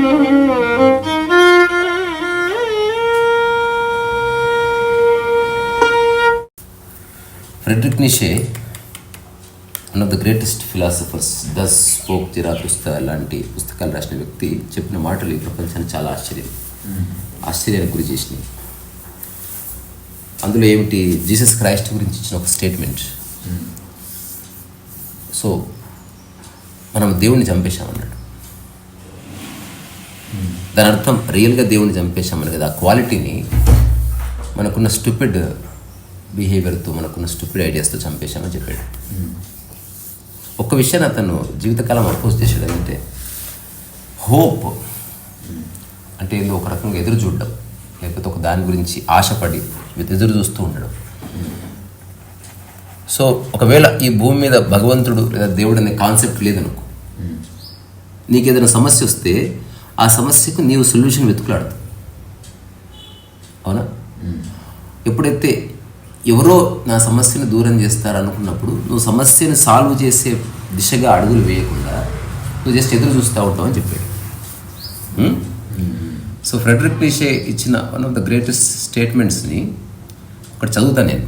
Friedrich Nietzsche one of the greatest philosophers thus spoke Zarathustra లాంటి పుస్తకాలు రాసిన వ్యక్తి చెప్పిన మాటలు ఈ ప్రపంచాన్ని చాలా ఆశ్చర్యం. ఆశ్చర్యానికి గురి చేసినాయి. అందులో ఏమిటి? జీసస్ క్రైస్ట్ గురించి ఇచ్చిన ఒక స్టేట్మెంట్ సో మనం దేవుణ్ణి చంపేశామన్నాడు దాని అర్థం రియల్గా దేవుని చంపేశామని కదా. ఆ క్వాలిటీని మనకున్న స్టూపిడ్ బిహేవియర్తో మనకున్న స్టూపిడ్ ఐడియాస్తో చంపేశామని చెప్పాడు. ఒక్క విషయాన్ని అతను జీవితకాలం అపోజ్ చేశాడు అంటే హోప్ అంటే ఏదో ఒక రకంగా ఎదురు చూడడం లేకపోతే ఒక దాని గురించి ఆశపడి ఎదురు చూస్తూ ఉండడం. సో ఒకవేళ ఈ భూమి మీద భగవంతుడు లేదా దేవుడు అనే కాన్సెప్ట్ లేదనుకో నీకు ఏదైనా సమస్య వస్తే ఆ సమస్యకు నీవు సొల్యూషన్ వెతుకులాడతావు అవునా? ఎప్పుడైతే ఎవరో నా సమస్యను దూరం చేస్తారనుకున్నప్పుడు నువ్వు సమస్యను సాల్వ్ చేసే దిశగా అడుగులు వేయకుండా నువ్వు జస్ట్ ఎదురు చూస్తూ ఉంటావు అని చెప్పాడు. సో ఫ్రెడరిక్ నీషే ఇచ్చిన వన్ ఆఫ్ ద గ్రేటెస్ట్ స్టేట్మెంట్స్ని ఒకటి చదువుతాను నేను.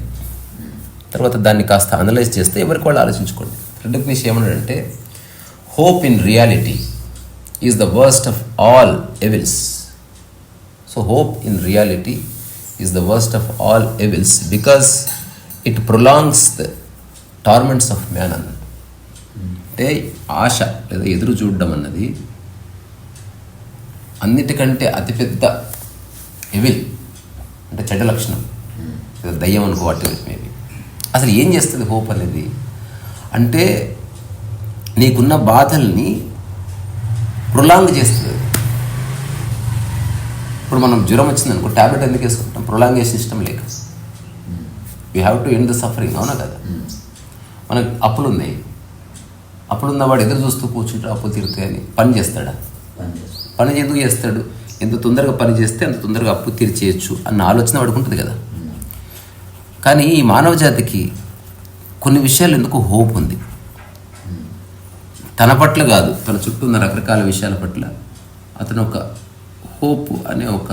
తర్వాత దాన్ని కాస్త అనలైజ్ చేస్తే ఎవరికి వాళ్ళు ఆలోచించుకోండి. ఫ్రెడరిక్ నీషే ఏమన్నాడంటే hope in reality. Is the worst of all evils so hope in reality is the worst of all evils because it prolongs the torments of man అన్నది అంటే ఆశ లేదా ఎదురు చూడడం అన్నది అన్నిటికంటే అతిపెద్ద ఎవిల్ అంటే చెడ్డ లక్షణం. లేదా దయ్యం అనుకో వాటి మేబీ అసలు ఏం చేస్తుంది హోప్ అనేది? అంటే నీకున్న బాధల్ని ప్రొలాంగ్ చేస్తుంది. ఇప్పుడు మనం జ్వరం వచ్చింది అనుకో ట్యాబ్లెట్ ఎందుకు వేసుకుంటాం? ప్రొలాంగేషన్ ఇష్టం లేక. You have to end the suffering అవునా కదా? మనకు అప్పులు ఉన్నాయి. అప్పులు ఉన్నవాడు ఎదురు చూస్తూ కూర్చుంటే అప్పులు తీరుతాయని పని చేస్తాడా? పని ఎందుకు చేస్తాడు? ఎంత తొందరగా పని చేస్తే అంత తొందరగా అప్పు తీర్చేయచ్చు అన్న ఆలోచన వాడికి ఉంటుంది కదా. కానీ ఈ మానవ జాతికి కొన్ని విషయాలు ఎందుకు హోప్ ఉంది? తన పట్ల కాదు తన చుట్టూ ఉన్న రకరకాల విషయాల పట్ల అతను ఒక హోప్ అనే ఒక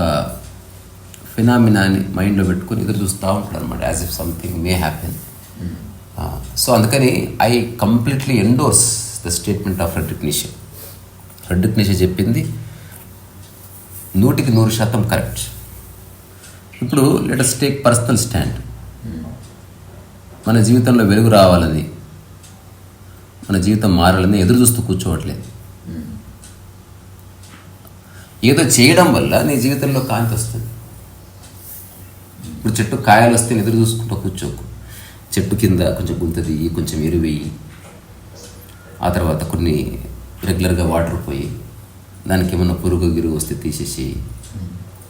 ఫినామినాని మైండ్లో పెట్టుకొని ఎదురు చూస్తూ ఉంటాడు అనమాట as if something may happen so అందుకని I completely endorse the statement of Friedrich Nietzsche Friedrich Nietzsche చెప్పింది నూటికి నూరు శాతం కరెక్ట్ ఇప్పుడు లెటస్ టేక్ పర్సనల్ స్టాండ్ మన జీవితంలో వెలుగు రావాలని మన జీవితం మారాలని ఎదురు చూస్తూ కూర్చోవట్లేదు. ఏదో చేయడం వల్ల నీ జీవితంలో కాంతి వస్తుంది. ఇప్పుడు చెట్టు కాయలు వస్తే ఎదురు చూసుకుంటూ కూర్చోకు. చెట్టు కింద కొంచెం గుంత తీయి కొంచెం ఎరువేయి ఆ తర్వాత కొన్ని రెగ్యులర్గా వాటర్ పోయి దానికి ఏమన్నా పురుగు గిరుగు వస్తే తీసేసి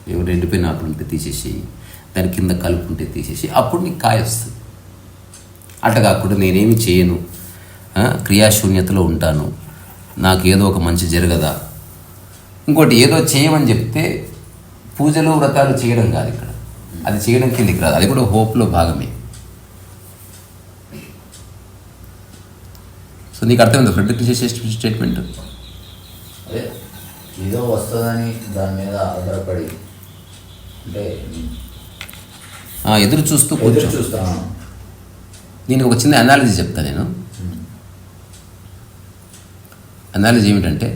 ఏమైనా ఎండిపోయిన ఆకులు ఉంటే తీసేసి దాని కింద కలుపు ఉంటే తీసేసి అప్పుడు నీకు కాయ వస్తుంది. అట్లా కాకుండా నేనేమి చేయను. క్రియాశూన్యతలో ఉంటాను. నాకు ఏదో ఒక మంచి జరగదా? ఇంకోటి ఏదో చేయమని చెప్తే పూజలు వ్రతాలు చేయడం కాదు ఇక్కడ. అది చేయడం కిందకి రాదు. అది కూడా హోప్లో భాగమే. సో నీకు అర్థమైంది ఫ్రెండ్కి చేసే స్టేట్మెంట్? అదే ఏదో వస్తుందని దాని మీద ఆధారపడి అంటే ఎదురు చూస్తూ కూర్చో. చూస్తాను. నేను ఒక చిన్న అనాలజీ చెప్తాను నేను. అనాలజీ ఏమిటంటే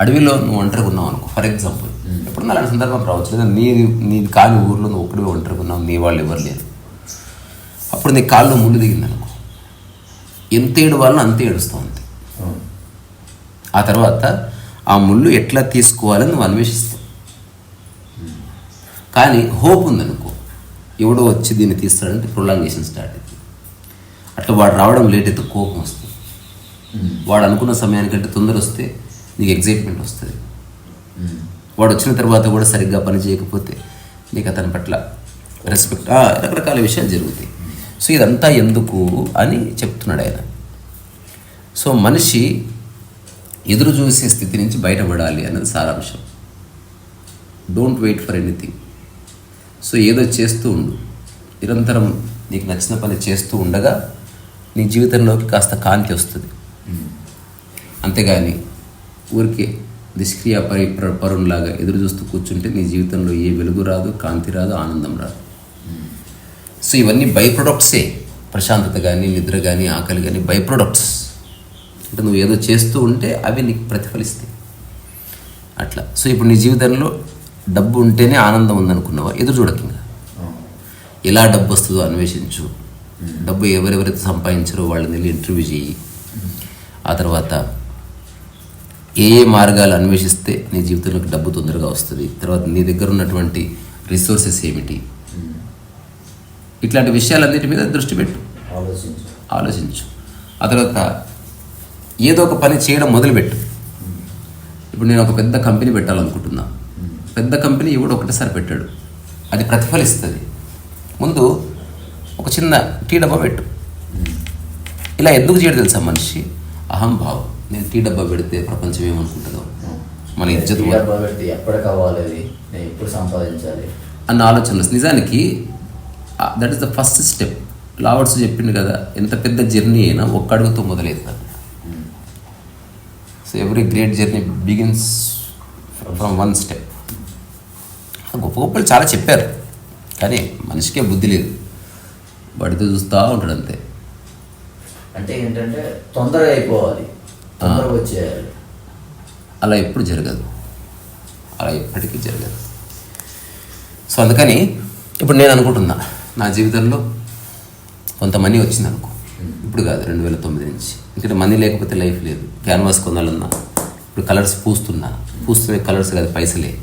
అడవిలో నువ్వు ఒంటరిగా ఉన్నావు అనుకో. ఫర్ ఎగ్జాంపుల్ ఎప్పుడు అలాంటి సందర్భం రావచ్చు. లేదా నీ నీ కాని ఊర్లో నువ్వు ఒక్కడివే ఒంటరిగా ఉన్నావు నీ వాళ్ళు ఎవరు లేరు. అప్పుడు నీ కాళ్ళు ముళ్ళు దిగింది అనుకో. ఎంత ఏడు వాళ్ళని అంతే ఏడుస్తూ ఉంది. ఆ తర్వాత ఆ ముళ్ళు ఎట్లా తీసుకోవాలని నువ్వు అన్వేషిస్తావు. కానీ హోప్ ఉందనుకో ఎవడో వచ్చి దీన్ని తీస్తాడంటే ప్రొలాంగేషన్ స్టార్ట్ అవుతుంది. అట్లా వాడు రావడం లేట్ అయితే కోపం వస్తుంది. వాడు అనుకున్న సమయానికంటే తొందర వస్తే నీకు ఎగ్జైట్మెంట్ వస్తుంది. వాడు వచ్చిన తర్వాత కూడా సరిగ్గా పని చేయకపోతే నీకు అతని పట్ల రెస్పెక్ట్ రకరకాల విషయాలు జరుగుతాయి. సో ఇదంతా ఎందుకు అని చెప్తున్నాడు ఆయన. సో మనిషి ఎదురు చూసే స్థితి నుంచి బయటపడాలి అన్నది సారాంశం. Don't wait for anything so ఏదో చేస్తూ ఉండు. నిరంతరం నీకు నచ్చిన పని చేస్తూ ఉండగా నీ జీవితంలోకి కాస్త కాంతి వస్తుంది. అంతేగాని ఊరికే నిష్క్రియ పరి ప్ర- పరునిలాగా ఎదురు చూస్తూ కూర్చుంటే నీ జీవితంలో ఏ వెలుగు రాదు కాంతి రాదు ఆనందం రాదు. సో ఇవన్నీ బై ప్రొడక్ట్సే ప్రశాంతత కానీ నిద్ర కానీ ఆకలి కానీ బై ప్రొడక్ట్స్ అంటే నువ్వు ఏదో చేస్తూ ఉంటే అవి నీకు ప్రతిఫలిస్తాయి. అట్లా. సో ఇప్పుడు నీ జీవితంలో డబ్బు ఉంటేనే ఆనందం ఉందనుకున్నావా? ఎదురు చూడక ఇంకా. ఎలా డబ్బు వస్తుందో అన్వేషించు. డబ్బు ఎవరెవరైతే సంపాదించారో వాళ్ళని వెళ్ళి ఇంటర్వ్యూ చేయి. ఆ తర్వాత ఏ ఏ మార్గాలు అన్వేషిస్తే నీ జీవితంలోకి డబ్బు తొందరగా వస్తుంది? తర్వాత నీ దగ్గర ఉన్నటువంటి రిసోర్సెస్ ఏమిటి? ఇట్లాంటి విషయాలన్నిటి మీద దృష్టి పెట్టు. ఆలోచించు. ఆలోచించు. ఆ తర్వాత ఏదో ఒక పని చేయడం మొదలుపెట్టు. ఇప్పుడు నేను ఒక పెద్ద కంపెనీ పెట్టాలనుకుంటున్నా. పెద్ద కంపెనీ ఎవడు ఒకటేసారి పెట్టాడు. అది ప్రతిఫలిస్తుంది. ముందు ఒక చిన్న టీ డబ్బా పెట్టు. ఇలా ఎందుకు చేయడం తెలుసా మనిషి? అహంభావం. నేను టీ డబ్బా పెడితే ప్రపంచం ఏమనుకుంటుందో? మన ఇజ్జత్ డబ్బా అవ్వాలి అది నేను ఎప్పుడు సంపాదించాలి? అన్న ఆలోచన. నిజానికి that is the first step లావర్డ్స్ చెప్పింది కదా ఎంత పెద్ద జర్నీ అయినా ఒక్క అడుగుతో మొదలవుతుంది so every great journey begins from one step గొప్ప గొప్పలు చాలా చెప్పారు. కానీ మనిషికే బుద్ధి లేదు. వాడితో చూస్తూ ఉంటాడు అంతే. అంటే ఏంటంటే తొందరగా అయిపోవాలి. తొందరగా వచ్చేయాలి. అలా ఎప్పుడు జరగదు. అలా ఎప్పటికీ జరగదు. సో అందుకని ఇప్పుడు నేను అనుకుంటున్నా నా జీవితంలో కొంత మనీ వచ్చింది అనుకో ఇప్పుడు కాదు రెండు వేల తొమ్మిది నుంచి. ఎందుకంటే మనీ లేకపోతే లైఫ్ లేదు. క్యాన్వాస్ కొనాలన్నా ఇప్పుడు కలర్స్ పూస్తున్నా. పూస్తున్న కలర్స్ కాదు పైసలే.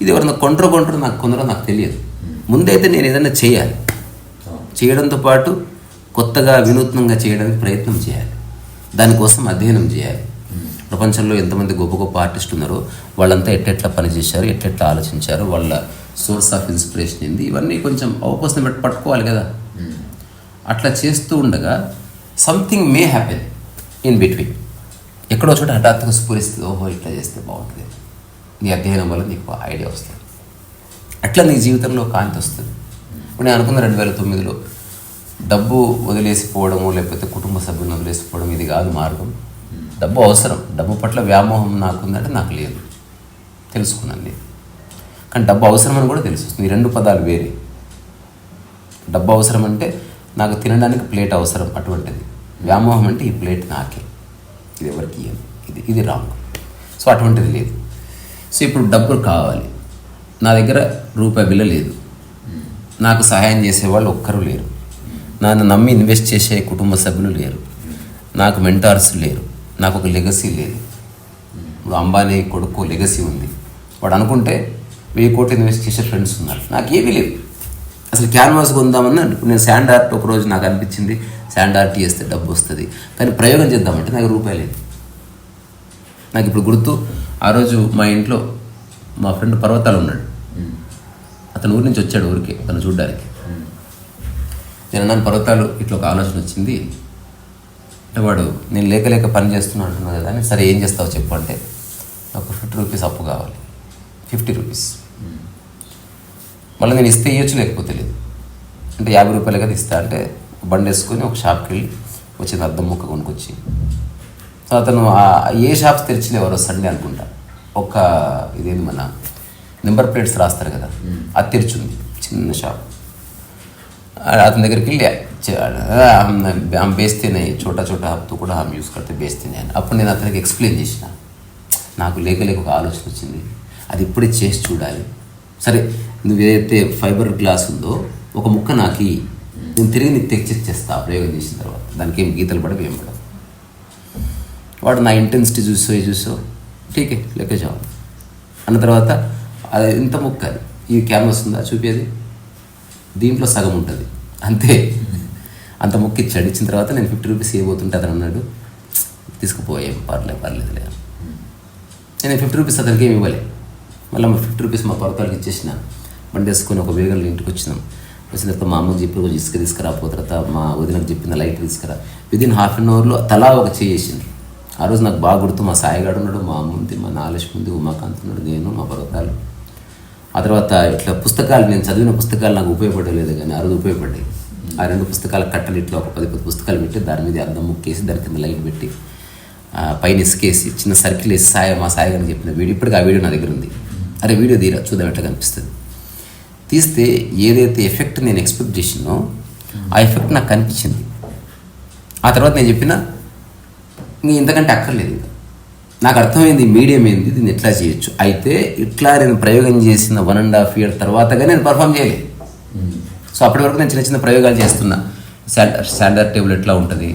ఇది ఎవరన్నా కొంటరో కొంటారో నాకు కొందరో నాకు తెలియదు. ముందైతే నేను ఏదైనా చేయాలి. చేయడంతో పాటు కొత్తగా వినూత్నంగా చేయడానికి ప్రయత్నం చేయాలి. దానికోసం అధ్యయనం చేయాలి. ప్రపంచంలో ఎంతమంది గొప్ప గొప్ప ఆర్టిస్టులు ఉన్నారో వాళ్ళంతా ఎట్టెట్లా పనిచేశారు ఎట్టెట్లా ఆలోచించారు వాళ్ళ సోర్స్ ఆఫ్ ఇన్స్పిరేషన్ ఏంది ఇవన్నీ కొంచెం అవకాశం పెట్టి పట్టుకోవాలి కదా. అట్లా చేస్తూ ఉండగా something may happen in between ఎక్కడో చోట హఠాత్తుగా స్ఫూరిస్తుంది ఓహో ఇట్లా చేస్తే బాగుంటుంది. నీ అధ్యయనం వల్ల నీకు ఐడియా వస్తుంది. అట్లా నీ జీవితంలో కాంతి వస్తుంది. ఇప్పుడు నేను అనుకున్న రెండు వేల తొమ్మిదిలో డబ్బు వదిలేసిపోవడము లేకపోతే కుటుంబ సభ్యులను వదిలేసిపోవడం ఇది కాదు మార్గం. డబ్బు అవసరం. డబ్బు పట్ల వ్యామోహం నాకుందంటే నాకు లేదు. తెలుసుకున్నాను నేను. కానీ డబ్బు అవసరం అని కూడా తెలుసు ఈ రెండు పదాలు వేరే. డబ్బు అవసరం అంటే నాకు తినడానికి ప్లేట్ అవసరం అటువంటిది. వ్యామోహం అంటే ఈ ప్లేట్ నాకే. ఇది ఎవరికి ఇది ఇది రాంగ్. సో అటువంటిది లేదు. సో ఇప్పుడు డబ్బులు కావాలి. నా దగ్గర రూపాయి బిల్ల లేదు. నాకు సహాయం చేసేవాళ్ళు ఒక్కరూ లేరు. నన్ను నమ్మి ఇన్వెస్ట్ చేసే కుటుంబ సభ్యులు లేరు. నాకు మెంటార్స్ లేరు. నాకు ఒక లెగసీ లేదు. ఇప్పుడు అంబానీ కొడుకు లెగసీ ఉంది. వాడు అనుకుంటే వెయ్యి కోట్లు ఇన్వెస్ట్ చేసే ఫ్రెండ్స్ ఉన్నారు. నాకు ఏమీ లేదు అసలు క్యాన్వాస్ కొందామన్నా ఇప్పుడు నేను శాండ్ ఆర్ట్ ఒక రోజు నాకు అనిపించింది. శాండ్ ఆర్ట్ చేస్తే డబ్బు వస్తుంది. కానీ ప్రయోగం చేద్దామంటే నాకు రూపాయి లేదు. నాకు ఇప్పుడు గుర్తు ఆ రోజు మా ఇంట్లో మా ఫ్రెండ్ పర్వతాలు ఉన్నాడు. అతను ఊరి నుంచి వచ్చాడు ఊరికి అతను చూడ్డానికి. నేను అన్నాను పర్వతాలు ఇట్లా ఒక ఆలోచన వచ్చింది. అంటే వాడు నేను లేక లేక పని చేస్తున్నా అంటున్నా కదా అని సరే ఏం చేస్తావు చెప్పు అంటే నాకు ఫిఫ్టీ రూపీస్ అప్పు కావాలి. Fifty rupees. మళ్ళీ నేను ఇస్తే ఇవ్వచ్చు లేకపోతే లేదు. అంటే యాభై రూపాయలు కదా ఇస్తా అంటే బండి వేసుకొని ఒక షాప్కి వెళ్ళి వచ్చింది అద్దం ముక్క కొనుక్కొచ్చి. సో అతను ఆ- ఏ షాప్స్ తెరిచిన ఎవరో సండే అనుకుంటా. ఒక ఇదేంది మన నెంబర్ ప్లేట్స్ రాస్తారు కదా. అది తెరిచింది చిన్న షాప్. अतन దగ్గరికి వెళ్ళి చ- ఆ, హమ్ హమ్ బేస్తే नहीं छोटा छोटा हब तो కూడా హమ్ యూస్ करते బేస్తే नहीं అని అప్పుడు నేను అతనికి ఎక్స్ప్లెయిన్ చేసిన నాకు లేక లేక ఒక ఆలోచన వచ్చింది అది ఇప్పుడే చేసి చూడాలి సరే నువ్వు ఏదైతే ఫైబర్ గ్లాస్ ఉందో ఒక ముక్క నాకు ఇయ్యి. నేను తిరిగి నీకు తెచ్చిచ్చేస్తా ఆ ప్రయోగం చేసిన తర్వాత దానికి ఏం గీతలు పడవు ఏం పడవు వాడు నా ఇంటెన్సిటీ చూసో ఇది చూసో ఠీకే లెక్క చావు అన్న తర్వాత అది ఇంత ముక్క అది ఈ క్యాన్వాస్ ఉందా చూపేది దీంట్లో సగం ఉంటుంది. అంతే. అంత మొక్క ఇచ్చాడు ఇచ్చిన తర్వాత నేను ఫిఫ్టీ రూపీస్ ఇవ్వబోతుంటే అతను అన్నాడు తీసుకుపోయాం పర్లేదు పర్లేదులే నేను ఫిఫ్టీ రూపీస్ అతనికి ఏమి ఇవ్వలే. మళ్ళీ మా ఫిఫ్టీ రూపీస్ మా పర్వతాలకు ఇచ్చేసిన. బండి వేసుకొని ఒక వేగంలో ఇంటికి వచ్చినాం. వచ్చిన తర్వాత మా అమ్మకి చెప్పి రోజు ఇసుక తీసుకురాపో తర్వాత మా వదినకు చెప్పిన లైట్ తీసుకురా. విదిన్ హాఫ్ అన్ అవర్లో తలా ఒక చేసింది ఆ రోజు నాకు బాగా గుర్తు మా సాయిగాడు ఉన్నాడు మా అమ్మ ఉంది మా నాలక్ష్మి ఉంది ఉమాకాంత్ ఉన్నాడు నేను మా పర్వతాలు ఆ తర్వాత ఇట్లా పుస్తకాలు నేను చదివిన పుస్తకాలు నాకు ఉపయోగపడలేదు కానీ ఆ రోజు ఉపయోగపడ్డాయి. ఆ రెండు పుస్తకాల కట్టలు ఇట్లా ఒక పది పది పుస్తకాలు పెట్టి దాని మీద అద్దం ముక్కేసి దాని కింద లైట్ పెట్టి పైన ఇసుకేసి చిన్న సర్కిల్ వేసి సాయ మా సాయ గారిని చెప్పిన వీడియో ఇప్పటికి ఆ వీడియో నా దగ్గర ఉంది. అరే వీడియో తీరా చూద్దాం ఎట్లా కనిపిస్తుంది. తీస్తే ఏదైతే ఎఫెక్ట్ నేను ఎక్స్పెక్ట్ చేసినో ఆ ఎఫెక్ట్ నాకు కనిపించింది. ఆ తర్వాత నేను చెప్పిన నీ ఇంతకంటే అక్కర్లేదు నాకు అర్థమైంది మీడియం ఏంది దీన్ని ఎట్లా చేయొచ్చు? అయితే ఇట్లా నేను ప్రయోగం చేసిన వన్ అండ్ హాఫ్ ఇయర్ తర్వాతగా నేను పర్ఫామ్ చేయలేదు. సో అప్పటి వరకు నేను చిన్న చిన్న ప్రయోగాలు చేస్తున్నా. స్టాండర్డ్ స్టాండర్డ్ టేబుల్ ఎట్లా ఉంటుంది?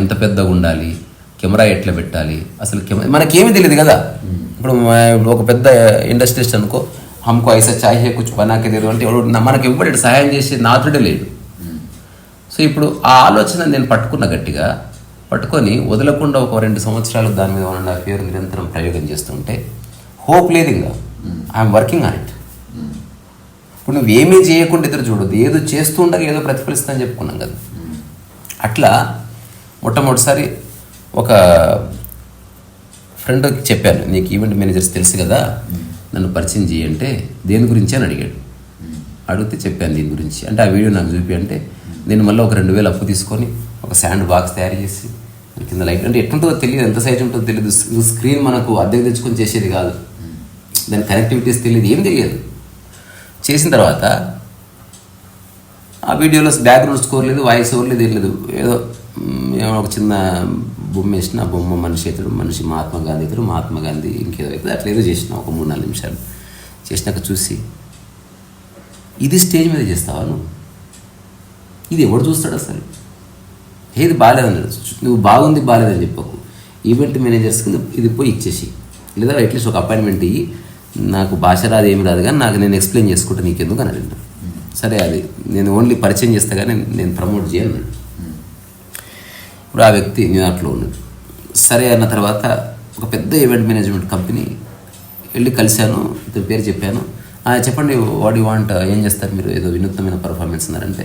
ఎంత పెద్దగా ఉండాలి? కెమెరా ఎట్లా పెట్టాలి? అసలు కెమెరా మనకేమీ తెలియదు కదా? ఇప్పుడు ఒక పెద్ద ఇండస్ట్రీస్ట్ అనుకో హమ్కో ఐసా చాహే కుచ్ పనాకే లేదు అంటే ఎవడు మనకి ఇవ్వడు సహాయం చేసే నాథుడే లేడు. సో ఇప్పుడు ఆ ఆలోచన నేను పట్టుకున్న గట్టిగా పట్టుకొని వదలకుండా ఒక రెండు సంవత్సరాలు దాని మీద వన్ అండ్ హాఫ్ ఇయర్ నిరంతరం ప్రయోగం చేస్తుంటే హోప్ లేదు ఇంకా. ఐఎమ్ వర్కింగ్ ఆన్ ఇట్ ఇప్పుడు నువ్వు ఏమీ చేయకుండా ఎదురు చూడదు ఏదో చేస్తూ ఉండగా ఏదో ప్రతిఫలిస్తా అని చెప్పుకున్నాం కదా. అట్లా మొట్టమొదటిసారి ఒక ఫ్రెండ్ చెప్పాను. నీకు ఈవెంట్ మేనేజర్స్ తెలుసు కదా. నన్ను పరిచయం చేయంటే దేని గురించి అని అడిగాడు. అడిగితే చెప్పాను దీని గురించి. అంటే ఆ వీడియో నాకు చూపి అంటే నేను మళ్ళీ ఒక రెండు వేలు అప్పు తీసుకొని ఒక శాండ్ బాక్స్ తయారు చేసి కింద లైట్ అంటే ఎట్లుంటుందో తెలియదు ఎంత సైజ్ ఉంటుందో తెలియదు. స్క్రీన్ మనకు అద్దెకు తెచ్చుకొని చేసేది కాదు. దాని కనెక్టివిటీస్ తెలియదు ఏం తెలియదు. చేసిన తర్వాత ఆ వీడియోలో బ్యాక్గ్రౌండ్ స్కోర్ లేదు వాయిస్ ఓవర్ లేదు లేదు. ఏదో ఏమో ఒక చిన్న బొమ్మ వేసిన ఆ బొమ్మ మనిషి ఇతడు మనిషి మహాత్మా గాంధీ ఇతడు మహాత్మా గాంధీ ఇంకేదో అవుతుంది అట్లా ఏదో చేసిన ఒక మూడు నాలుగు నిమిషాలు. చేసినాక చూసి ఇది స్టేజ్ మీద చేస్తావా నువ్వు? ఇది ఎవడు చూస్తాడు అసలు? ఏది బాగాలేదని నువ్వు బాగుంది బాగాలేదని చెప్పకు. ఈవెంట్ మేనేజర్స్కి ఇది పోయి ఇచ్చేసి లేదా అట్లీస్ట్ ఒక అపాయింట్మెంట్ ఇయ్యి నాకు భాష రాదు ఏమి రాదు కానీ నాకు నేను ఎక్స్ప్లెయిన్ చేసుకుంటా నీకెందుకు అని అడిగిన సరే అది నేను ఓన్లీ పరిచయం చేస్తా కానీ నేను ప్రమోట్ చేయను. ఇప్పుడు ఆ వ్యక్తి న్యూయార్క్లో ఉన్నాడు. సరే అన్న తర్వాత ఒక పెద్ద ఈవెంట్ మేనేజ్మెంట్ కంపెనీ వెళ్ళి కలిశాను ఇతని పేరు చెప్పాను. చెప్పండి వాట్ వాంట్ ఏం చేస్తారు మీరు? ఏదో వినూత్నమైన పర్ఫార్మెన్స్ ఉన్నారంటే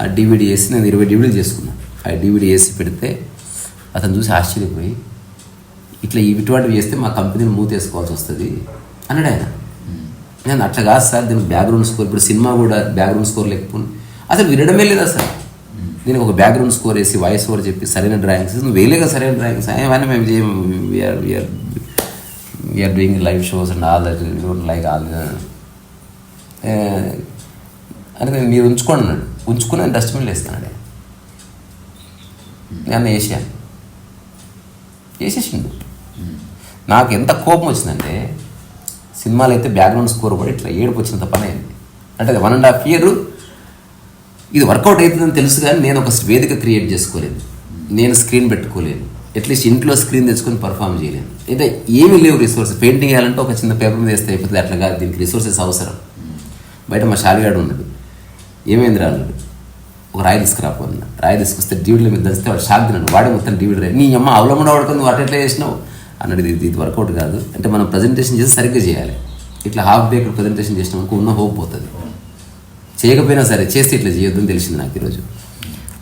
ఆ డివిడీ వేసి నేను ఇరవై డివిడీలు చేసుకున్నాను ఆ డీవీడీ వేసి పెడితే అతను చూసి ఆశ్చర్యపోయి ఇట్లా ఇటువంటివి చేస్తే మా కంపెనీని మూతేసుకోవాల్సి వస్తుంది అన్నాడు ఆయన. నేను అట్లా కాదు సార్ దీనికి బ్యాక్గ్రౌండ్ స్కోర్ ఇప్పుడు సినిమా కూడా బ్యాక్గ్రౌండ్ స్కోర్ లేకపోతే అసలు వినడమే లేదా సార్? దీనికి ఒక బ్యాక్గ్రౌండ్ స్కోర్ వేసి వాయిస్ ఓవర్ చెప్పి సరైన డ్రాయింగ్స్ నువ్వు వేలేగా సరైన డ్రాయింగ్స్ ఏమైనా మేము చేయం we're we're we're doing live shows and all that don't like all అని నేను మీరు ఉంచుకోండి అన్నాడు. ఉంచుకుని డస్ట్బిన్లో వేస్తాను నన్ను వేసాను వేసేసిండు నాకు ఎంత కోపం వచ్చిందంటే సినిమాలు అయితే బ్యాక్గ్రౌండ్ స్కోర్ పడి ఇట్లా ఏడుపు వచ్చినంత పని అయింది. అంటే వన్ అండ్ హాఫ్ ఇయర్ ఇది వర్కౌట్ అవుతుందని తెలుసు కానీ నేను ఒక వేదిక క్రియేట్ చేసుకోలేదు. నేను స్క్రీన్ పెట్టుకోలేను అట్లీస్ట్ ఇంట్లో స్క్రీన్ తెచ్చుకొని పర్ఫామ్ చేయలేను అయితే ఏమీ లేవు రిసోర్స్ పెయింటింగ్ వేయాలంటే ఒక చిన్న పేపర్ మీద వేస్తే అయిపోతుంది. అట్లా కాదు. దీనికి రిసోర్సెస్ అవసరం. బయట మా షాలిగాడు ఉన్నాడు. ఏమైంది రాలేదు ఒక రాయి తీసుకురాపోతున్నా రాయి తీసుకొస్తే డీవీడీల మీద దంచితే వాడు షాక్ తిన్నాడు వాడే మొత్తం డీవీడీ రాయి. నీ అమ్మ అవలంబన వాడుకొని నువ్వు అట్లా ఎట్లా చేసినావు? అన్నాడు ఇది ఇది వర్కౌట్ కాదు. అంటే మనం ప్రజెంటేషన్ చేసి సరిగ్గా చేయాలి. ఇట్లా హాఫ్ బేక్ ప్రజెంటేషన్ చేసినాం అనుకో ఉన్న హోప్ పోతుంది. చేయకపోయినా సరే చేస్తే ఇట్లా చేయొద్దని తెలిసింది నాకు ఈరోజు.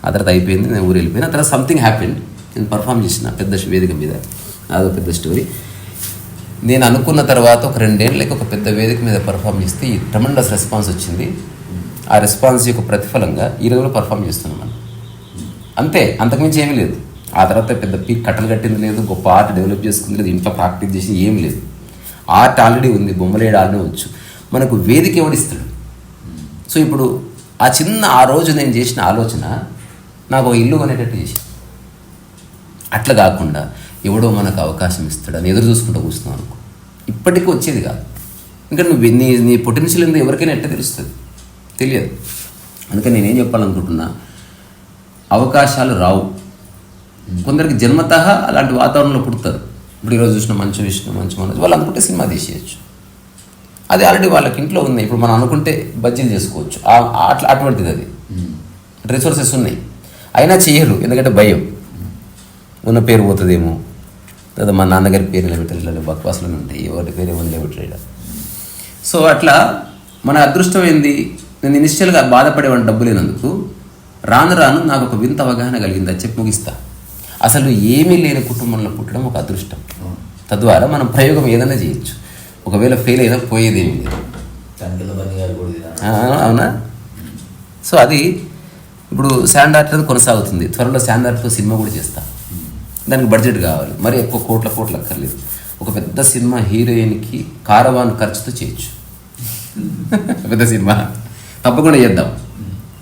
ఆ తర్వాత అయిపోయింది నేను ఊరు వెళ్ళిపోయిన. తర్వాత సంథింగ్ హ్యాపెండ్ నేను పర్ఫామ్ చేసిన పెద్ద వేదిక మీద. అదో పెద్ద స్టోరీ నేను అనుకున్న తర్వాత ఒక రెండేళ్ళకి ఒక పెద్ద వేదిక మీద పర్ఫామ్ చేస్తే ఈ ట్రమండస్ రెస్పాన్స్ వచ్చింది. ఆ రెస్పాన్స్ యొక్క ప్రతిఫలంగా ఈ రోజు పర్ఫామ్ చేస్తున్నాం మనం. అంతే అంతకుమించి ఏమీ లేదు. ఆ తర్వాత పెద్ద పీక్ కట్టలు కట్టింది లేదు గొప్ప ఆర్ట్ డెవలప్ చేసుకుంది లేదు ఇంట్లో ప్రాక్టీస్ చేసి ఏం లేదు. ఆర్ట్ ఆల్రెడీ ఉంది బొమ్మలేడు ఆల్రెడీ వచ్చు మనకు వేదిక ఎవడిస్తాడు సో ఇప్పుడు ఆ చిన్న ఆ రోజు నేను చేసిన ఆలోచన నాకు ఒక ఇల్లు కొనేటట్టు చేసి అట్లా కాకుండా ఎవడో మనకు అవకాశం ఇస్తాడు అని ఎదురు చూసుకుంటూ కూర్చున్నాను అనుకో. ఇప్పటికీ వచ్చేది కాదు. ఇంకా నువ్వు నీ నీ పొటెన్షియల్ ఎవరికైనా ఎట్ట తెలుస్తుంది? తెలియదు. అందుకని నేనేం చెప్పాలనుకుంటున్నా అవకాశాలు రావు. కొందరికి జన్మత అలాంటి వాతావరణంలో పుడతారు. ఇప్పుడు ఈరోజు చూసిన మంచు విష్ణు మంచు మనోజ్ వాళ్ళు అనుకుంటే సినిమా తీసేయచ్చు. అది ఆల్రెడీ వాళ్ళకి ఇంట్లో ఉంది. ఇప్పుడు మనం అనుకుంటే బజ్జీలు చేసుకోవచ్చు. అట్లా అటువంటిది అది. రిసోర్సెస్ ఉన్నాయి. అయినా చేయరు. ఎందుకంటే భయం. ఉన్న పేరు పోతుందేమో. లేదా మా నాన్నగారి పేరు నిలబెట్టారు ఇట్లా బక్వాసులు ఉంటాయి. ఎవరి పేరు ఎవరు నిలబెట్టారు సో అట్లా మన అదృష్టం ఏంది? నేను ఇనిషియల్గా బాధపడేవాడిని డబ్బు లేనందుకు. రాను రాను నాకు ఒక వింత అవగాహన కలిగింది. అది చెప్పి ముగిస్తా. అసలు ఏమీ లేని కుటుంబంలో పుట్టడం ఒక అదృష్టం. తద్వారా మనం ప్రయోగం ఏదైనా చేయొచ్చు. ఒకవేళ ఫెయిల్ అయినా ఇది ఆ, అవునా? సో అది ఇప్పుడు శాండ్ ఆర్ట్ కొనసాగుతుంది. త్వరలో శాండ్ ఆర్ట్తో సినిమా కూడా చేస్తా. దానికి బడ్జెట్ కావాలి. మరి ఎక్కువ కోట్ల కోట్లు అక్కర్లేదు. ఒక పెద్ద సినిమా హీరోయిన్కి కారవాన్ ఖర్చుతో చేయొచ్చు. పెద్ద సినిమా. తప్పకుండా చేద్దాం.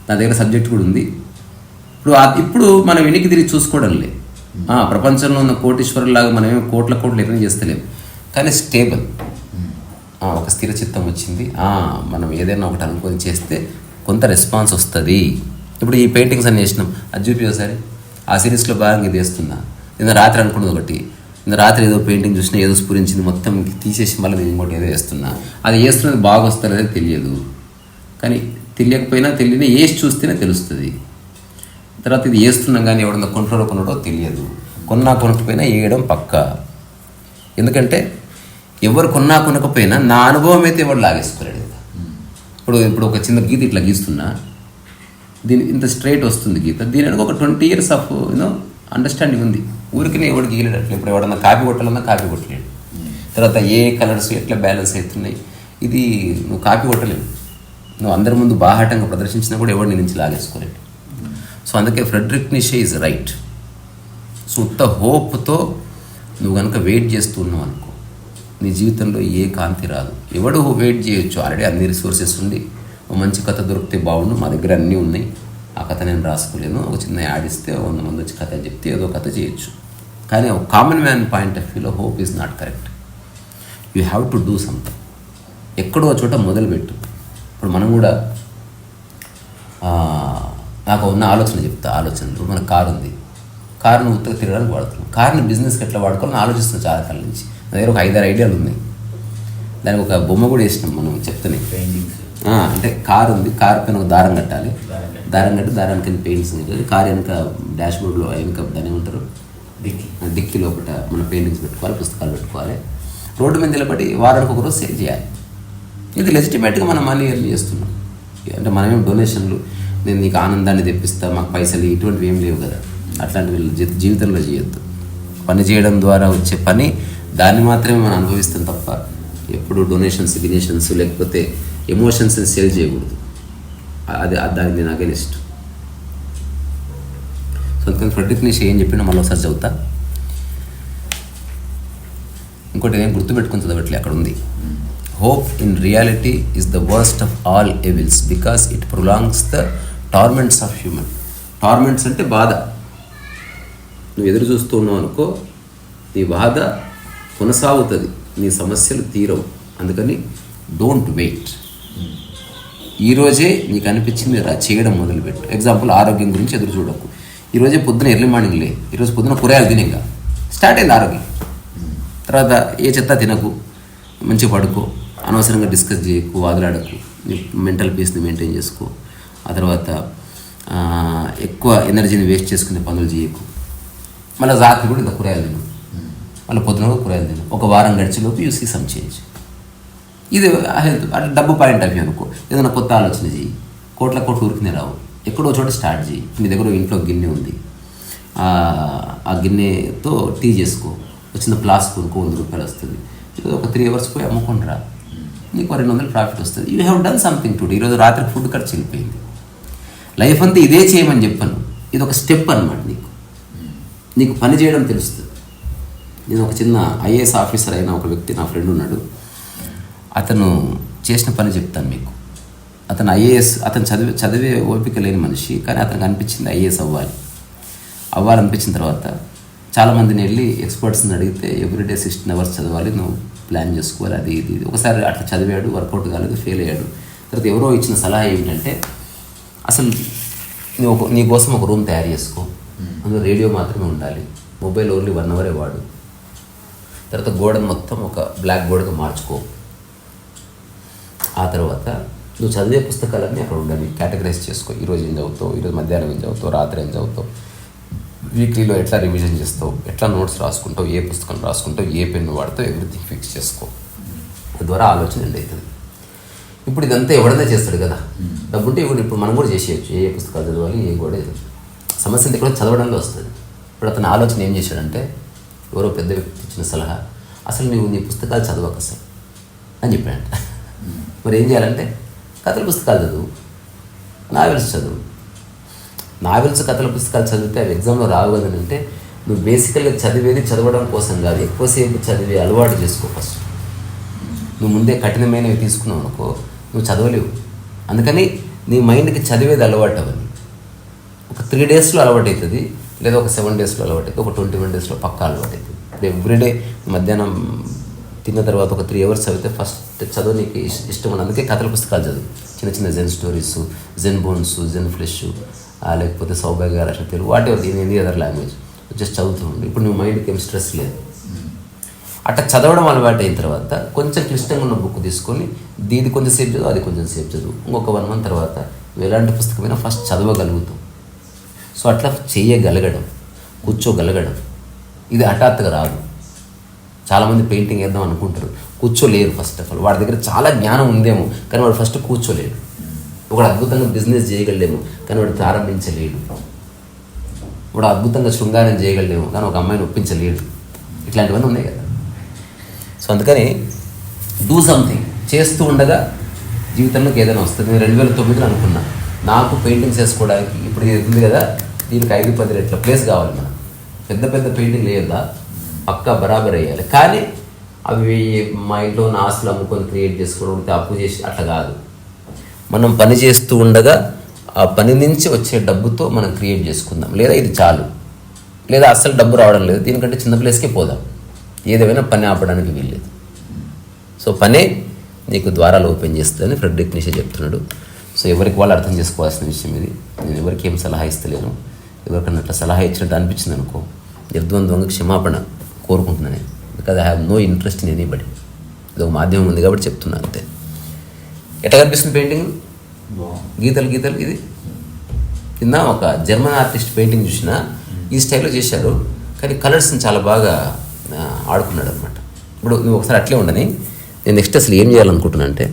నా దగ్గర సబ్జెక్ట్ కూడా ఉంది. ఇప్పుడు ఇప్పుడు మనం వెనక్కి తిరిగి చూసుకోవడం లేదు. ప్రపంచంలో ఉన్న కోటీశ్వరులాగా మనం ఏమి కోట్ల కోట్లు ఎక్కడ చేస్తలేం. కానీ స్టేబుల్. ఒక స్థిర చిత్తం వచ్చింది. మనం ఏదైనా ఒకటి అనుకొని చేస్తే కొంత రెస్పాన్స్ వస్తుంది. ఇప్పుడు ఈ పెయింటింగ్స్ అన్ని వేసినాం అది చూపి ఒకసారి. ఆ సిరీస్లో భాగంగా ఇది వేస్తున్నా నిన్న రాత్రి అనుకున్నది ఒకటి. నిన్న రాత్రి ఏదో పెయింటింగ్ చూసినా ఏదో స్ఫురించింది మొత్తం తీసేసి మళ్ళీ నేను ఇంకోటి ఏదో వేస్తున్నా అది వేస్తున్నది బాగా వస్తుందని తెలియదు. కానీ తెలియకపోయినా తెలియని వేసి చూస్తేనే తెలుస్తుంది. తర్వాత ఇది వేస్తున్నాం కానీ ఎవడన్నా కొంటాడో కొనడో తెలియదు. కొన్నా కొనకపోయినా వేయడం పక్కా. ఎందుకంటే ఎవరు కొన్నా కొనకపోయినా నా అనుభవం అయితే ఎవరు లాగేసుకోలేడు. కదా ఇప్పుడు ఇప్పుడు ఒక చిన్న గీత ఇట్లా గీస్తున్నా. దీని ఇంత స్ట్రైట్ వస్తుంది గీత. దీని ఒక twenty years of you know understanding ఉంది. ఊరికనే ఎవడు గీయలేడు అట్లా. ఇప్పుడు ఎవడన్నా కాపీ కొట్టాలన్నా కాపీ కొట్టలేడు. తర్వాత ఏ కలర్స్ ఎట్లా బ్యాలెన్స్ అవుతున్నాయి. ఇది నువ్వు కాపీ కొట్టలేవు. నువ్వు అందరి ముందు బాహాటంగా ప్రదర్శించినా కూడా ఎవరిని నుంచి లాగేసుకోలేడు సో అందుకే Friedrich Nietzsche is right so ఉత్త హోప్తో నువ్వు కనుక వెయిట్ చేస్తున్నావు అనుకో నీ జీవితంలో ఏ కాంతి రాదు. ఎవడు వెయిట్ చేయొచ్చు ఆల్రెడీ అన్ని రిసోర్సెస్ ఉండి ఒక మంచి కథ దొరికితే బాగుండు మా దగ్గర అన్నీ ఉన్నాయి. ఆ కథ నేను రాసుకోలేను. ఒక చిన్న యాడ్ ఇస్తే వంద మంది వచ్చి కథ చెప్తే ఏదో కథ చేయొచ్చు. కానీ ఒక కామన్ మ్యాన్ పాయింట్ ఆఫ్ వ్యూలో hope is not correct you have to do something ఎక్కడో చోట మొదలుపెట్టు. ఇప్పుడు మనం కూడా నాకు ఉన్న ఆలోచన చెప్తా ఆలోచన. ఇప్పుడు మన కారు ఉంది. కారును ఉత్తగా తిరగడానికి వాడుతున్నాం. కార్ని బిజినెస్కి ఎట్లా వాడుకోవాలని ఆలోచిస్తున్నాం చాలా కాలం నుంచి. నా దగ్గర ఒక ఐదారు ఐడియాలు ఉన్నాయి. దానికి ఒక బొమ్మ కూడా వేసినాం మనం చెప్తానే. పెయింటింగ్స్ అంటే కారు ఉంది కారు పైన ఒక దారం కట్టాలి. దారం కట్టాలి. కట్టి దారానికి పెయింట్స్ ఉంటుంది కారు వెనక డాష్ బోర్డ్లో వెనక దాని ఏమంటారు? డిక్కి. డిక్కీ లోపల మన పెయింటింగ్స్ పెట్టుకోవాలి పుస్తకాలు పెట్టుకోవాలి. రోడ్డు మీద నిలబడి వారానికి ఒక రోజు సేల్ చేయాలి. ఇది లెజిటిమేట్గా మనం మనీ ఎర్న్ చేస్తున్నాం. అంటే మనమేం డొనేషన్లు నేను నీకు ఆనందాన్ని తెప్పిస్తా మాకు పైసలు ఇటువంటివి ఏం లేవు కదా. అట్లాంటివి వీళ్ళు జీవితంలో చేయొద్దు. పని చేయడం ద్వారా వచ్చే పని దాన్ని మాత్రమే మనం అనుభవిస్తాం తప్ప ఎప్పుడు డొనేషన్స్ గినేషన్స్ లేకపోతే ఎమోషన్స్ని సేల్ చేయకూడదు. అది దానికి నేను అగెనిస్ట్ సో అందుకని ఫ్రెడ్రిక్ ఏం చెప్పినా మళ్ళీ ఒకసారి చదువుతా. ఇంకోటి నేను గుర్తుపెట్టుకుని చదవట్లే అక్కడ ఉంది. Hope in reality is the worst of all evils because it prolongs the torments of human torments అంటే బాధ. నువ్వు ఎదురు చూస్తూ ఉన్నావు అనుకో నీ బాధ కొనసాగుతుంది నీ సమస్యలు తీరవు. అందుకని డోంట్ వెయిట్ ఈరోజే నీకు అనిపించింది చేయడం మొదలుపెట్టు. ఎగ్జాంపుల్ ఆరోగ్యం గురించి ఎదురు చూడకు. ఈరోజే పొద్దున ఎర్లీ మార్నింగ్ లే ఈరోజు పొద్దున కూరగాయలు తినే ఇంకా. స్టార్ట్ అయింది ఆరోగ్యం. తర్వాత ఏ చెత్త తినకు మంచిగా పడుకో. అనవసరంగా డిస్కస్ చేయకు వాదులాడకు. మెంటల్ పీస్ని మెయింటైన్ చేసుకో. ఆ తర్వాత ఎక్కువ ఎనర్జీని వేస్ట్ చేసుకునే పనులు చేయకు. మళ్ళీ రాత్రి కూడా ఇంకా కూరగాయలు తిను. మళ్ళీ పొద్దున కూడా కూరగాయలు తిను. ఒక వారం గడిచేలోపు యూ సీ సమ్ చేంజ్ ఇది అంటే డబ్బు పాయింట్ ఆఫ్ వ్యూ అనుకో. ఏదైనా కొత్త ఆలోచన చేయి కోట్ల కోట్లు ఉరికినే రావు. ఎక్కడో చోట స్టార్ట్ చేయి మీ దగ్గర ఇంట్లో గిన్నె ఉంది. ఆ గిన్నెతో టీ చేసుకో. వచ్చిన ప్లాస్క్ కొనుక్కో వంద రూపాయలు వస్తుంది. ఒక త్రీ అవర్స్ పోయి అమ్ముకొని రా. నీకు రెండు వందలు ప్రాఫిట్ వస్తుంది. You have done something today ఈరోజు రాత్రి ఫుడ్ ఖర్చు వెళ్ళిపోయింది. లైఫ్ అంతా ఇదే చేయమని చెప్పాను. ఇది ఒక స్టెప్ అనమాట నీకు. నీకు పని చేయడం తెలుస్తుంది. నేను ఒక చిన్న ఐఏఎస్ ఆఫీసర్ అయిన ఒక వ్యక్తి నా ఫ్రెండ్ ఉన్నాడు. అతను చేసిన పని చెప్తాను మీకు. అతను ఐఏఎస్ అతను చదివే చదివే ఓపిక లేని మనిషి కానీ అతనికి అనిపించింది ఐఏఎస్ అవ్వాలి. అవ్వాలనిపించిన తర్వాత చాలామందిని వెళ్ళి ఎక్స్పర్ట్స్ని అడిగితే ఎవ్రీడే సిక్స్టీన్ అవర్స్ చదవాలి. నువ్వు ప్లాన్ చేసుకోవాలి అది ఇది ఒకసారి అట్లా చదివాడు వర్కౌట్ కాలేదు ఫెయిల్ అయ్యాడు. తర్వాత ఎవరో ఇచ్చిన సలహా ఏంటంటే అసలు నువ్వు ఒక నీ కోసం ఒక రూమ్ తయారు చేసుకో. అందులో రేడియో మాత్రమే ఉండాలి. మొబైల్ ఓన్లీ వన్ అవరే వాడు. తర్వాత గోడను మొత్తం ఒక బ్లాక్ బోర్డ్గా మార్చుకో. ఆ తర్వాత నువ్వు చదివే పుస్తకాలన్నీ అక్కడ ఉండాలి కేటగరైజ్ చేసుకో. ఈరోజు ఏం చదువుతావు? ఈరోజు మధ్యాహ్నం ఏం చదువుతావు? రాత్రి ఏం చదువుతావు? వీక్లీలో ఎట్లా రివిజన్ చేస్తావు? ఎట్లా నోట్స్ రాసుకుంటావు? ఏ పుస్తకం రాసుకుంటావు? ఏ పెన్ను వాడతావు? ఎవ్రీథింగ్ ఫిక్స్ చేసుకో. తద్వారా ఆలోచన ఎండ్ అవుతుంది. ఇప్పుడు ఇదంతా ఎవడన్నా చేస్తాడు కదా. డబ్బుంటే ఇప్పుడు ఇప్పుడు మనం కూడా చేసేయచ్చు. ఏ పుస్తకాలు చదవాలి ఏ కూడా చదవాలి. సమస్య అంతా ఇక్కడ చదవడంలో వస్తుంది. ఇప్పుడు అతని ఆలోచన ఏం చేశాడంటే ఎవరో పెద్ద వ్యక్తి ఇచ్చిన సలహా అసలు నువ్వు నీ పుస్తకాలు చదవక అసలు అని చెప్పాడంట. మరి ఏం చేయాలంటే కథల పుస్తకాలు చదువు నావెల్స్ చదువు నావెల్స్ కథల పుస్తకాలు చదివితే అవి ఎగ్జామ్లో రావు కదని అంటే నువ్వు బేసికల్గా చదివేది చదవడం కోసం కాదు. ఎక్కువసేపు చదివే అలవాటు చేసుకో ఫస్ట్. నువ్వు ముందే కఠినమైనవి తీసుకున్నావు అనుకో నువ్వు చదవలేవు. అందుకని నీ మైండ్కి చదివేది అలవాటు అవన్నీ ఒక త్రీ డేస్లో అలవాటు అవుతుంది లేదా ఒక సెవెన్ డేస్లో అలవాటు అవుతుంది ఒక ట్వంటీ వన్ డేస్లో పక్కా అలవాటు అవుతుంది ఇప్పుడు ఎవ్రీడే మధ్యాహ్నం తిన్న తర్వాత ఒక త్రీ అవర్స్ చదివితే ఫస్ట్ చదువు నీకు ఇష్టం అందుకే కథల పుస్తకాలు చదువు. చిన్న చిన్న Zen stories Zen bones Zen flesh లేకపోతే సౌభాగ్య రాష్ట్ర Telugu whatever in any other language. Just చదువుతూ ఇప్పుడు నువ్వు మైండ్కి ఏం స్ట్రెస్ లేదు. అట్లా చదవడం అలవాటు అయిన తర్వాత కొంచెం క్లిష్టంగా ఉన్న బుక్ తీసుకొని దీది కొంచెం సేపు చదువు అది కొంచెం సేపు చదువు. ఇంకొక వన్ మంత్ తర్వాత ఎలాంటి పుస్తకమైనా ఫస్ట్ చదవగలుగుతాం సో అట్లా చేయగలగడం కూర్చోగలగడం ఇది హఠాత్తుగా రాదు. చాలామంది పెయింటింగ్ వేద్దాం అనుకుంటారు. కూర్చోలేరు ఫస్ట్ ఆఫ్ ఆల్. వాడి దగ్గర చాలా జ్ఞానం ఉందేమో కానీ వాడు ఫస్ట్ కూర్చోలేడు. ఒకడు అద్భుతంగా బిజినెస్ చేయగలడేమో కానీ వాడు ప్రారంభించలేడు. వాడు అద్భుతంగా శృంగారం చేయగలడేమో కానీ ఒక అమ్మాయిని ఒప్పించలేడు. ఇట్లాంటివన్నీ ఉన్నాయి కదా. సో అందుకని డూ సంథింగ్ చేస్తూ ఉండగా జీవితంలోకి ఏదైనా వస్తుంది. నేను రెండు వేల తొమ్మిదిలో అనుకున్నా. నాకు పెయింటింగ్స్ వేసుకోవడానికి ఇప్పుడు ఇది ఉంది కదా దీనికి ఐదు పది రెట్ల ప్లేస్ కావాలి మనం పెద్ద పెద్ద పెయింటింగ్ లేదా పక్కా బరాబర్ వేయాలి. కానీ అవి మా ఇంట్లో ఉన్న ఆస్తులు అమ్ముకొని క్రియేట్ చేసుకోవడం అప్పు చేసి అట్లా కాదు. మనం పని చేస్తూ ఉండగా ఆ పని నుంచి వచ్చే డబ్బుతో మనం క్రియేట్ చేసుకుందాం. లేదా ఇది చాలు. లేదా అస్సలు డబ్బు రావడం లేదు. దీనికంటే చిన్న ప్లేస్కే పోదాం. ఏదేమైనా పని ఆపడానికి వీల్లేదు. సో పనే నీకు ద్వారాలు ఓపెన్ చేస్తుందని ఫ్రెడ్రిక్ నిషే చెప్తున్నాడు. సో ఎవరికి వాళ్ళు అర్థం చేసుకోవాల్సిన విషయం ఇది. నేను ఎవరికి ఏం సలహా ఇస్తలేను. ఎవరికన్నా అట్లా సలహా ఇచ్చినట్టు అనిపించింది అనుకో నిర్ద్వంద్వంగా క్షమాపణ కోరుకుంటున్నాను. నేను because I have no interest in anybody. ఇది ఒక మాధ్యమం ఉంది కాబట్టి చెప్తున్నాను అంతే. ఎట్లా కనిపిస్తుంది పెయింటింగ్? గీతలు గీతలు ఇది. కింద ఒక జర్మన్ ఆర్టిస్ట్ పెయింటింగ్ చూసిన? ఈ స్టైల్లో చేశారు. కానీ కలర్స్ని చాలా బాగా ఆడుకున్నాడు అనమాట ఇప్పుడు నువ్వు ఒకసారి అట్లే ఉండని. నేను నెక్స్ట్ అసలు ఏం చేయాలనుకుంటున్నా అంటే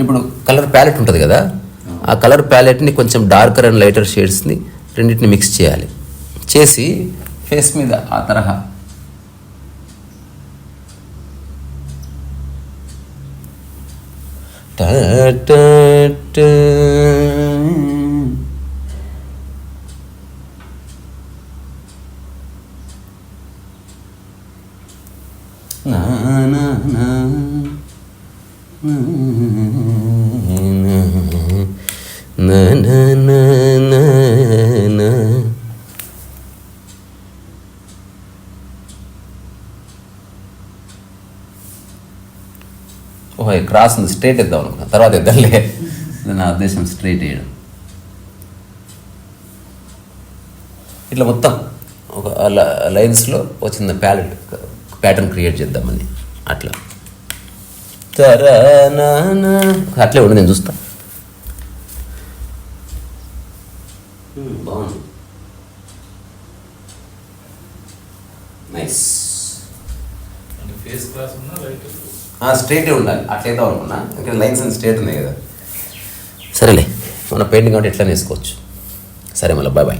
ఇప్పుడు కలర్ ప్యాలెట్ ఉంటుంది కదా? ఆ కలర్ ప్యాలెట్ని కొంచెం డార్కర్ అండ్ లైటర్ షేడ్స్ని రెండింటిని మిక్స్ చేయాలి. చేసి ఫేస్ మీద ఆ తరహా టా ఓహో క్రాస్ ఉంది స్ట్రైట్ ఇద్దాం అనుకున్నాను తర్వాత ఇద్దాంలే నా ఉద్దేశం స్ట్రేట్ వేయడం. ఇట్లా మొత్తం ఒక లైన్స్లో వచ్చింది ప్యాలెట్ ప్యాటర్న్ క్రియేట్ చేద్దామని. అట్లా. తర అట్లే ఉండి నేను చూస్తాను బాగుంది నైస్ అంటే ఫేస్ క్లాస్ ఉన్నా లైట్ స్ట్రైటే ఉండాలి. అట్లయితే అనుకున్నా. ఇక్కడ లైన్స్ అండ్ స్ట్రైట్ ఉన్నాయి కదా. సరేలే. మన పెయింటింగ్ అంటే ఎట్లా వేసుకోవచ్చు. సరే మళ్ళీ బాయ్ బాయ్